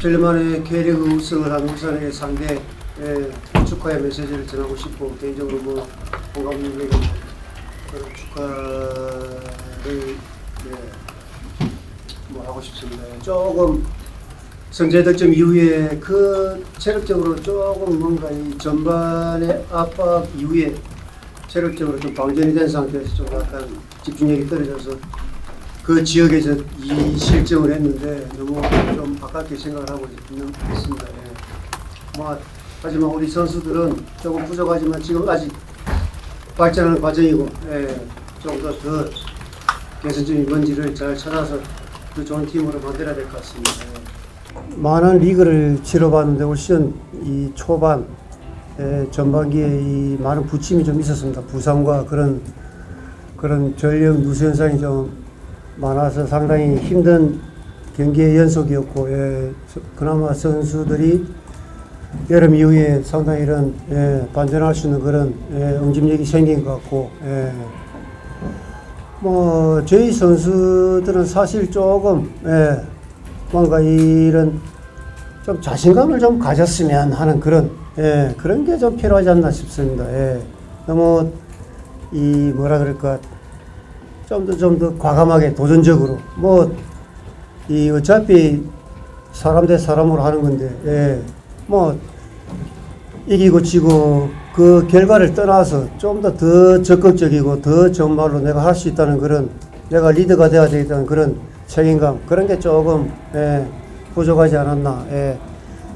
17년 만에 K리그 우승을 한 울산의 상대 에, 축하의 메시지를 전하고 싶고 개인적으로 뭐 그런 축하를 네, 뭐 하고 싶습니다. 조금 선제 득점 이후에 그 체력적으로 조금 뭔가 이 전반의 압박 이후에 체력적으로 좀 방전이 된 상태에서 좀 약간 집중력이 떨어져서 그 지역에서 이 실점을 했는데 너무 좀 아깝게 생각을 하고 있는, 있습니다. 예. 뭐 하지만 우리 선수들은 조금 부족하지만 지금 아직 발전하는 과정이고 예, 좀더더 개선점이 뭔지를 잘 찾아서 더 좋은 팀으로 만들어야 될 것 같습니다. 예. 많은 리그를 치러봤는데 올 시즌 이 초반 에, 전반기에 이 많은 부침이 좀 있었습니다. 부상과 그런 그런 전력 누수 현상이 좀 많아서 상당히 힘든 경기의 연속이었고 예, 저- 그나마 선수들이 여름 이후에 상당히 이런 예, 반전할 수 있는 그런 예, 응집력이 생긴 것 같고 예. 뭐 저희 선수들은 사실 조금 예, 뭔가 이런 좀 자신감을 좀 가졌으면 하는 그런 예, 그런 게 좀 필요하지 않나 싶습니다. 예. 너무 이 뭐라 그럴까 좀 더 좀 더 과감하게 도전적으로 뭐 이 어차피 사람 대 사람으로 하는 건데 예. 뭐 이기고 지고 그 결과를 떠나서 좀 더 더 적극적이고 더 정말로 내가 할 수 있다는 그런 내가 리더가 되어야 되겠다는 그런 책임감 그런 게 조금 예, 부족하지 않았나. 예.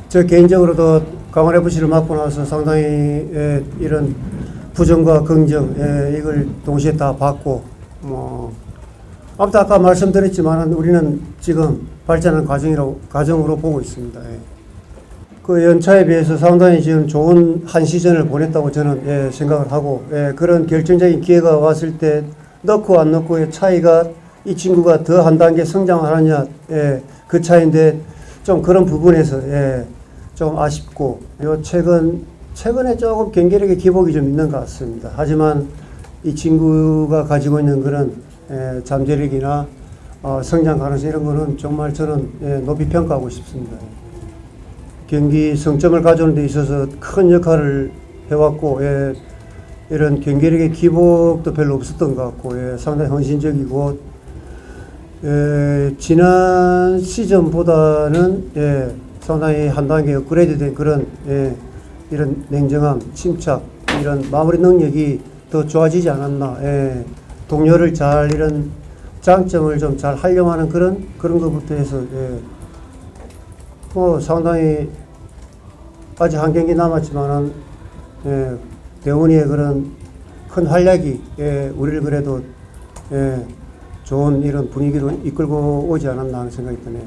저 개인적으로도 강원 FC를 맡고 나서 상당히 예, 이런 부정과 긍정 예, 이걸 동시에 다 받고 뭐 아무튼 아까 말씀드렸지만 우리는 지금 발전하는 과정이라고 과정으로 보고 있습니다. 예. 그 연차에 비해서 상당히 지금 좋은 한 시즌을 보냈다고 저는 예, 생각을 하고 예, 그런 결정적인 기회가 왔을 때 넣고 안 넣고의 차이가 이 친구가 더 한 단계 성장하느냐 예, 그 차이인데 좀 그런 부분에서 예, 좀 아쉽고 요 최근 최근에 조금 경기력의 기복이 좀 있는 것 같습니다. 하지만 이 친구가 가지고 있는 그런 예, 잠재력이나 어, 성장 가능성 이런 거는 정말 저는 예, 높이 평가하고 싶습니다. 경기 성점을 가져오는 데 있어서 큰 역할을 해왔고 예, 이런 경기력의 기복도 별로 없었던 것 같고 예, 상당히 헌신적이고 예, 지난 시즌보다는 예, 상당히 한 단계 업그레이드된 그런 예, 이런 냉정함, 침착 이런 마무리 능력이 더 좋아지지 않았나. 예, 동료를 잘 이런 장점을 좀 잘 활용하는 그런 그런 것부터 해서 예, 뭐 상당히 아직 한 경기 남았지만은 예, 대원이의 그런 큰 활약이 예, 우리를 그래도 예, 좋은 이런 분위기로 이끌고 오지 않았나 하는 생각이 드네요.